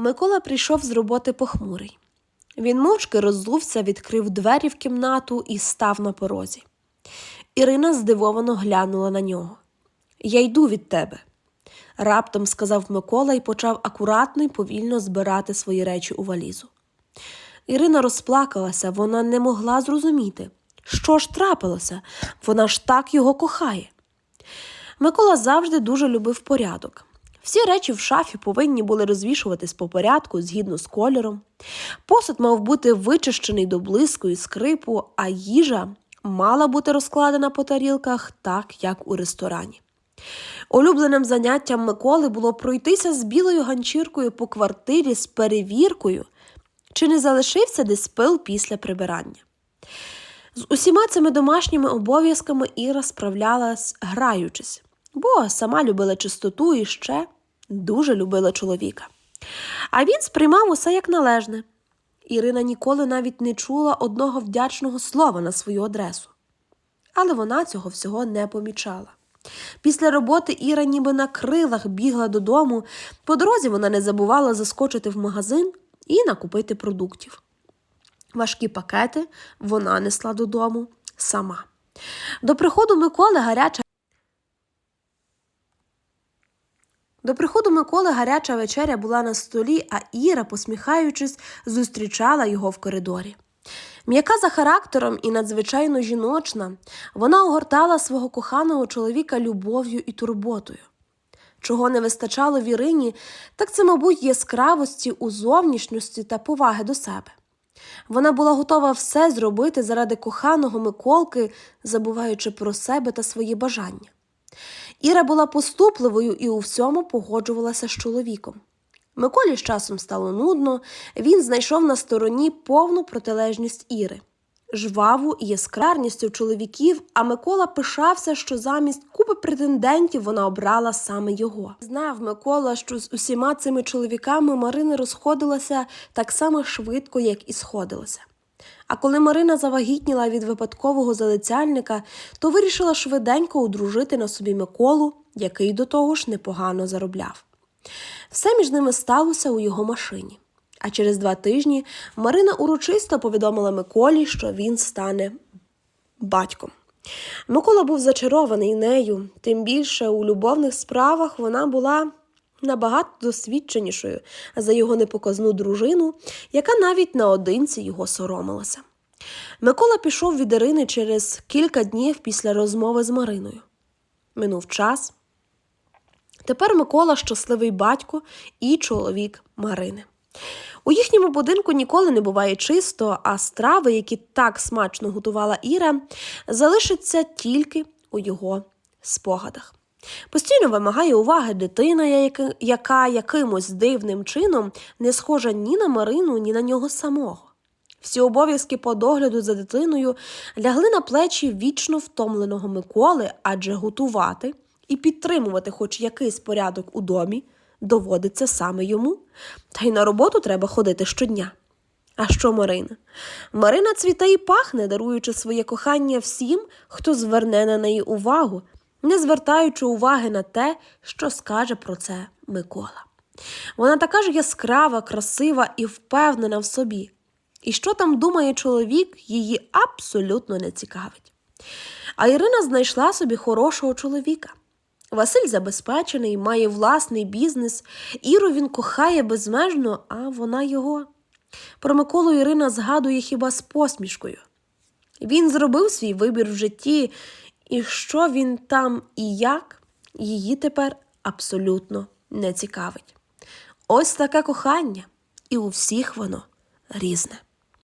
Микола прийшов з роботи похмурий. Він мовчки роззувся, відкрив двері в кімнату і став на порозі. Ірина здивовано глянула на нього. Я йду від тебе, раптом сказав Микола і почав акуратно й повільно збирати свої речі у валізу. Ірина розплакалася, вона не могла зрозуміти, що ж трапилося, вона ж так його кохає. Микола завжди дуже любив порядок. Всі речі в шафі повинні були розвішуватись по порядку згідно з кольором. Посуд мав бути вичищений до блиску і скрипу, а їжа мала бути розкладена по тарілках так, як у ресторані. Улюбленим заняттям Миколи було пройтися з білою ганчіркою по квартирі з перевіркою, чи не залишився десь пил після прибирання. З усіма цими домашніми обов'язками Іра справлялась, граючись, бо сама любила чистоту і ще дуже любила чоловіка. А він сприймав усе як належне. Ірина ніколи навіть не чула одного вдячного слова на свою адресу. Але вона цього всього не помічала. Після роботи Іра ніби на крилах бігла додому, по дорозі вона не забувала заскочити в магазин і накупити продуктів. Важкі пакети вона несла додому сама. До приходу Миколи гаряча До приходу Миколи гаряча вечеря була на столі, а Іра, посміхаючись, зустрічала його в коридорі. М'яка за характером і надзвичайно жіночна, вона огортала свого коханого чоловіка любов'ю і турботою. Чого не вистачало в Ірині, так це, мабуть, яскравості у зовнішності та поваги до себе. Вона була готова все зробити заради коханого Миколки, забуваючи про себе та свої бажання. Іра була поступливою і у всьому погоджувалася з чоловіком. Миколі з часом стало нудно, він знайшов на стороні повну протилежність Іри, жваву і яскравністю чоловіків, а Микола пишався, що замість купи претендентів вона обрала саме його. Знав Микола, що з усіма цими чоловіками Марина розходилася так само швидко, як і сходилася. А коли Марина завагітніла від випадкового залицяльника, то вирішила швиденько одружити на собі Миколу, який до того ж непогано заробляв. Все між ними сталося у його машині. А через два тижні Марина урочисто повідомила Миколі, що він стане батьком. Микола був зачарований нею, тим більше у любовних справах вона була набагато досвідченішою за його непоказну дружину, яка навіть наодинці його соромилася. Микола пішов від Ірини через кілька днів після розмови з Мариною. Минув час. Тепер Микола щасливий батько і чоловік Марини. У їхньому будинку ніколи не буває чисто, а страви, які так смачно готувала Іра, залишаться тільки у його спогадах. Постійно вимагає уваги дитина, яка якимось дивним чином не схожа ні на Марину, ні на нього самого. Всі обов'язки по догляду за дитиною лягли на плечі вічно втомленого Миколи, адже готувати і підтримувати хоч якийсь порядок у домі доводиться саме йому, та й на роботу треба ходити щодня. А що Марина? Марина цвіте і пахне, даруючи своє кохання всім, хто зверне на неї увагу, не звертаючи уваги на те, що скаже про це Микола. Вона така ж яскрава, красива і впевнена в собі. І що там думає чоловік, її абсолютно не цікавить. А Ірина знайшла собі хорошого чоловіка. Василь забезпечений, має власний бізнес, Іру він кохає безмежно, а вона його. Про Миколу Ірина згадує хіба з посмішкою. Він зробив свій вибір в житті, і що він там і як, її тепер абсолютно не цікавить. Ось таке кохання, і у всіх воно різне.